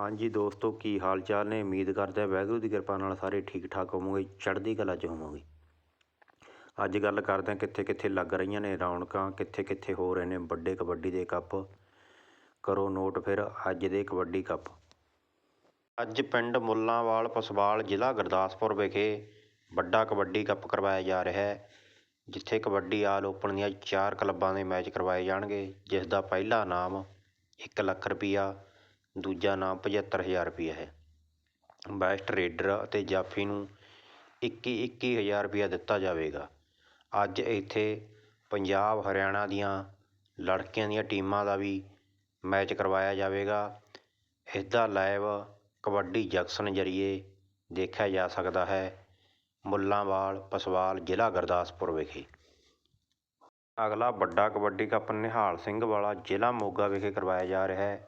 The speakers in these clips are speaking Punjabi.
ਹਾਂਜੀ ਦੋਸਤੋ, ਕੀ ਹਾਲ ਚਾਲ ਨੇ? ਉਮੀਦ ਕਰਦੇ ਹਾਂ ਵਾਹਿਗੁਰੂ ਦੀ ਕਿਰਪਾ ਨਾਲ ਸਾਰੇ ਠੀਕ ਠਾਕ ਹੋਵੋਗੇ, ਚੜ੍ਹਦੀ ਕਲਾ 'ਚ ਹੋਵੋਗੇ। ਅੱਜ ਗੱਲ ਕਰਦੇ ਹਾਂ ਕਿੱਥੇ ਕਿੱਥੇ ਲੱਗ ਰਹੀਆਂ ਨੇ ਰੌਣਕਾਂ ਕਿੱਥੇ ਕਿੱਥੇ ਹੋ ਰਹੇ ਨੇ ਵੱਡੇ ਕਬੱਡੀ ਦੇ ਕੱਪ। ਕਰੋ ਨੋਟ ਫਿਰ ਅੱਜ ਦੇ ਕਬੱਡੀ ਕੱਪ। ਅੱਜ ਪਿੰਡ ਮੁੱਲਾਂਵਾਲ ਪਸਵਾਲ ਜ਼ਿਲ੍ਹਾ ਗੁਰਦਾਸਪੁਰ ਵਿਖੇ ਵੱਡਾ ਕਬੱਡੀ ਕੱਪ ਕਰਵਾਇਆ ਜਾ ਰਿਹਾ ਹੈ, ਜਿੱਥੇ ਕਬੱਡੀ ਆਲ ਓਪਨ ਦੀਆਂ ਚਾਰ ਕਲੱਬਾਂ ਦੇ ਮੈਚ ਕਰਵਾਏ ਜਾਣਗੇ, ਜਿਸ ਦਾ ਪਹਿਲਾ ਇਨਾਮ 1 ਲੱਖ ਰੁਪਈਆ ਦੂਜਾ ਇਨਾਮ 75000 ਰੁਪਈਆ ਹੈ। ਬੈਸਟ ਰੇਡਰ ਅਤੇ ਜਾਫੀ ਨੂੰ ਇੱਕੀ ਇੱਕੀ ਹਜ਼ਾਰ ਰੁਪਈਆ ਦਿੱਤਾ ਜਾਵੇਗਾ। ਅੱਜ ਇੱਥੇ ਪੰਜਾਬ, ਹਰਿਆਣਾ ਦੀਆਂ ਲੜਕੀਆਂ ਦੀਆਂ ਟੀਮਾਂ ਦਾ ਵੀ ਮੈਚ ਕਰਵਾਇਆ ਜਾਵੇਗਾ। ਇਸਦਾ ਲਾਈਵ ਕਬੱਡੀ ਜੰਕਸ਼ਨ ਜਰੀਏ ਦੇਖਿਆ ਜਾ ਸਕਦਾ ਹੈ। ਮੁੱਲਾਂਵਾਲ, ਪਸਵਾਲ ਜ਼ਿਲ੍ਹਾ ਗੁਰਦਾਸਪੁਰ ਵਿਖੇ। ਅਗਲਾ ਵੱਡਾ ਕਬੱਡੀ ਕੱਪ ਨਿਹਾਲ ਸਿੰਘ ਵਾਲਾ ਜ਼ਿਲ੍ਹਾ ਮੋਗਾ ਵਿਖੇ ਕਰਵਾਇਆ ਜਾ ਰਿਹਾ ਹੈ।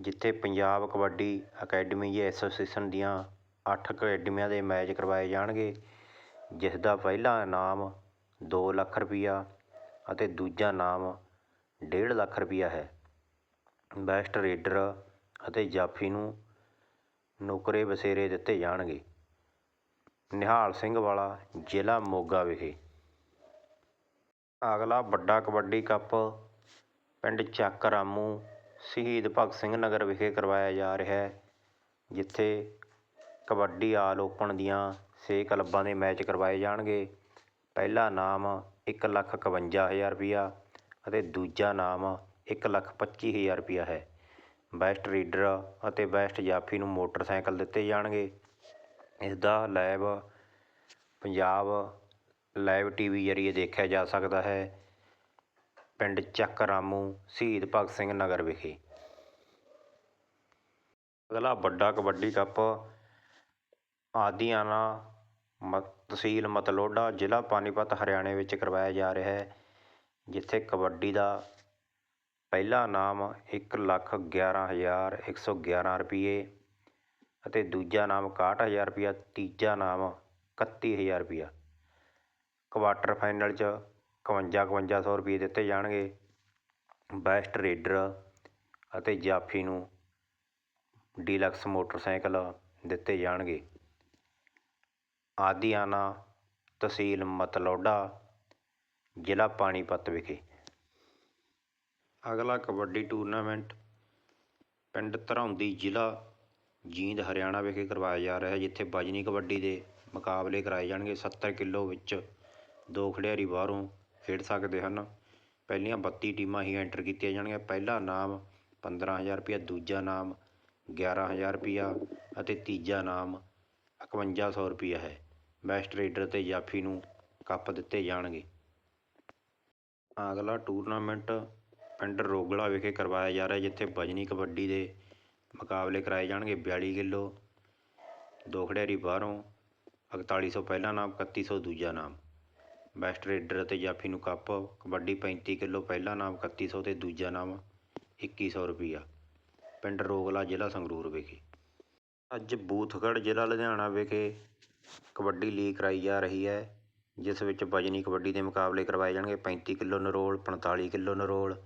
ਜਿੱਥੇ ਪੰਜਾਬ ਕਬੱਡੀ ਅਕੈਡਮੀ ਐਸੋਸੀਏਸ਼ਨ ਦੀਆਂ ਅੱਠ ਅਕੈਡਮੀਆਂ ਦੇ ਮੈਚ ਕਰਵਾਏ ਜਾਣਗੇ, ਜਿਸ ਦਾ ਪਹਿਲਾ ਇਨਾਮ ਦੋ ਲੱਖ ਰੁਪਈਆ ਅਤੇ ਦੂਜਾ ਇਨਾਮ ਡੇਢ ਲੱਖ ਰੁਪਈਆ ਹੈ। ਬੈਸਟ ਰੇਡਰ ਅਤੇ ਜਾਫੀ ਨੂੰ ਨੁਕਰੇ ਵਸੇਰੇ ਦਿੱਤੇ ਜਾਣਗੇ। ਨਿਹਾਲ ਸਿੰਘ ਵਾਲਾ, ਜ਼ਿਲ੍ਹਾ ਮੋਗਾ ਵਿਖੇ। ਅਗਲਾ ਵੱਡਾ ਕਬੱਡੀ ਕੱਪ ਪਿੰਡ ਚੱਕ ਰਾਮੂ ਸ਼ਹੀਦ ਭਗਤ ਸਿੰਘ ਨਗਰ ਵਿਖੇ ਕਰਵਾਇਆ ਜਾ ਰਿਹਾ ਹੈ, ਜਿੱਥੇ ਕਬੱਡੀ ਆਲ ਓਪਨ ਦੀਆਂ ਛੇ ਕਲੱਬਾਂ ਦੇ ਮੈਚ ਕਰਵਾਏ ਜਾਣਗੇ। ਪਹਿਲਾ ਇਨਾਮ ਇੱਕ ਲੱਖ ਇਕਵੰਜਾ ਹਜ਼ਾਰ ਰੁਪਈਆ ਅਤੇ ਦੂਜਾ ਇਨਾਮ ਇੱਕ ਲੱਖ ਪੱਚੀ ਹਜ਼ਾਰ ਰੁਪਈਆ ਹੈ। ਬੈਸਟ ਰੀਡਰ ਅਤੇ ਬੈਸਟ ਜਾਫੀ ਨੂੰ ਮੋਟਰਸਾਈਕਲ ਦਿੱਤੇ ਜਾਣਗੇ। ਇਸ ਦਾ ਲਾਈਵ ਪੰਜਾਬ ਲਾਈਵ ਟੀਵੀ ਜਰੀਏ ਦੇਖਿਆ ਜਾ ਸਕਦਾ ਹੈ। ਪਿੰਡ ਚੱਕ ਰਾਮੂ ਸ਼ਹੀਦ ਭਗਤ ਸਿੰਘ ਨਗਰ ਵਿਖੇ। ਅਗਲਾ ਵੱਡਾ ਕਬੱਡੀ ਕੱਪ ਆਦੀਆਨਾ ਮ ਤਹਿਸੀਲ ਮਤਲੋਡਾ, ਜ਼ਿਲ੍ਹਾ ਪਾਣੀਪਤ, ਹਰਿਆਣੇ ਵਿੱਚ ਕਰਵਾਇਆ ਜਾ ਰਿਹਾ ਹੈ, ਜਿੱਥੇ ਕਬੱਡੀ ਦਾ ਪਹਿਲਾ ਇਨਾਮ ਇੱਕ ਲੱਖ ਗਿਆਰਾਂ ਹਜ਼ਾਰ ਇੱਕ ਸੌ ਗਿਆਰਾਂ ਰੁਪਈਏ ਅਤੇ ਦੂਜਾ ਇਨਾਮ ਇਕਾਹਠ ਹਜ਼ਾਰ ਰੁਪਈਆ, ਤੀਜਾ ਇਨਾਮ ਇਕੱਤੀ ਹਜ਼ਾਰ ਰੁਪਈਆ। ਕੁਆਟਰ ਫਾਈਨਲ 'ਚ ਇਕਵੰਜਾ ਇਕਵੰਜਾ ਸੌ ਰੁਪਈਏ ਦਿੱਤੇ ਜਾਣਗੇ। ਬੈਸਟ ਰੇਡਰ ਅਤੇ ਜਾਫੀ ਨੂੰ ਡੀਲਕਸ ਮੋਟਰਸਾਈਕਲ ਦਿੱਤੇ ਜਾਣਗੇ। ਆਦੀਆਨਾ ਤਹਿਸੀਲ ਮਤਲੋਡਾ, ਜ਼ਿਲ੍ਹਾ ਪਾਣੀਪਤ ਵਿਖੇ। ਅਗਲਾ ਕਬੱਡੀ ਟੂਰਨਾਮੈਂਟ ਪਿੰਡ ਧਰੌਂਦੀ ਜ਼ਿਲ੍ਹਾ ਜੀਂਦ, ਹਰਿਆਣਾ ਵਿਖੇ ਕਰਵਾਇਆ ਜਾ ਰਿਹਾ ਹੈ, ਜਿੱਥੇ ਵਜਨੀ ਕਬੱਡੀ ਦੇ ਮੁਕਾਬਲੇ ਕਰਾਏ ਜਾਣਗੇ। 70 ਕਿਲੋ ਵਿੱਚ ਦੋ ਖਿਡਾਰੀ ਬਾਹਰੋਂ ਖੇਡ ਸਕਦੇ ਹਨ। ਪਹਿਲੀਆਂ 32 ਟੀਮਾਂ ਹੀ ਐਂਟਰ ਕੀਤੀਆਂ ਜਾਣਗੀਆਂ। ਪਹਿਲਾ ਇਨਾਮ ਪੰਦਰਾਂ ਹਜ਼ਾਰ ਰੁਪਈਆ ਦੂਜਾ ਇਨਾਮ 11000 ਰੁਪਇਆ ਅਤੇ ਤੀਜਾ ਇਨਾਮ 5100 ਰੁਪਇਆ ਹੈ। ਬੈਸਟ ਰੇਡਰ ਅਤੇ ਜਾਫੀ ਨੂੰ ਕੱਪ ਦਿੱਤੇ ਜਾਣਗੇ। ਅਗਲਾ ਟੂਰਨਾਮੈਂਟ ਪਿੰਡ ਰੋਗਲਾ ਵਿਖੇ ਕਰਵਾਇਆ ਜਾ ਰਿਹਾ ਜਿੱਥੇ ਵਜਨੀ ਕਬੱਡੀ ਦੇ ਮੁਕਾਬਲੇ ਕਰਾਏ ਜਾਣਗੇ। 42 ਕਿਲੋ ਦੋ ਖਿਡਾਰੀ ਬਾਹਰੋਂ 4100 ਪਹਿਲਾ ਨਾਮ 3100 ਦੂਜਾ ਨਾਮ। ਬੈਸਟ ਰੇਡਰ ਅਤੇ ਜਾਫੀ ਨੂੰ ਕੱਪ, ਕਬੱਡੀ 35 ਕਿਲੋ, ਪਹਿਲਾ ਨਾਮ 3100 ਤੇ ਦੂਜਾ ਨਾਮ 2100 ਰੁਪਈਆ। ਪਿੰਡ ਰੋਗਲਾ ਜ਼ਿਲ੍ਹਾ ਸੰਗਰੂਰ ਵਿਖੇ। ਅੱਜ ਬੂਥਗੜ੍ਹ ਜ਼ਿਲ੍ਹਾ ਲੁਧਿਆਣਾ ਵਿਖੇ ਕਬੱਡੀ ਲੀਗ ਕਰਾਈ ਜਾ ਰਹੀ ਹੈ, ਜਿਸ ਵਿੱਚ ਵਜਨੀ ਕਬੱਡੀ ਦੇ ਮੁਕਾਬਲੇ ਕਰਵਾਏ ਜਾਣਗੇ। 35 ਕਿਲੋ ਨਰੋਲ 45 ਕਿਲੋ ਨਰੋਲ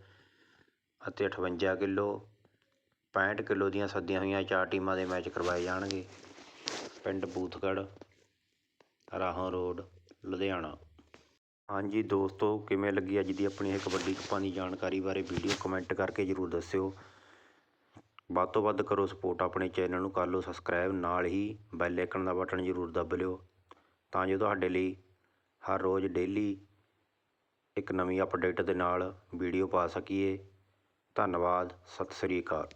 ਅਤੇ 58 ਕਿਲੋ 65 ਕਿਲੋ ਦੀਆਂ ਸੱਦੀਆਂ ਹੋਈਆਂ ਚਾਰ ਟੀਮਾਂ ਦੇ ਮੈਚ ਕਰਵਾਏ ਜਾਣਗੇ। ਪਿੰਡ ਬੂਥਗੜ੍ਹ, ਰਾਹੋਂ ਰੋਡ, ਲੁਧਿਆਣਾ। ਹਾਂਜੀ ਦੋਸਤੋ, ਕਿਵੇਂ ਲੱਗੀ ਅੱਜ ਦੀ ਆਪਣੀ ਇਹ ਕਬੱਡੀ ਕੱਪਾਂ ਦੀ ਜਾਣਕਾਰੀ ਬਾਰੇ ਵੀਡੀਓ ਕਮੈਂਟ ਕਰਕੇ ਜ਼ਰੂਰ ਦੱਸਿਓ। ਵੱਧ ਤੋਂ ਵੱਧ ਕਰੋ ਸਪੋਰਟ ਆਪਣੇ ਚੈਨਲ ਨੂੰ, ਕਰ ਲਓ ਸਬਸਕ੍ਰਾਈਬ, ਨਾਲ ਹੀ ਬੈਲ ਆਈਕਨ ਦਾ ਬਟਨ ਜ਼ਰੂਰ ਦੱਬ ਲਿਓ। ਤਾਂ ਜੋ ਤੁਹਾਡੇ ਲਈ ਹਰ ਰੋਜ਼ ਡੇਲੀ ਇੱਕ ਨਵੀਂ ਅਪਡੇਟ ਦੇ ਨਾਲ ਵੀਡੀਓ ਪਾ ਸਕੀਏ। ਧੰਨਵਾਦ, ਸਤਿ ਸ੍ਰੀ ਅਕਾਲ।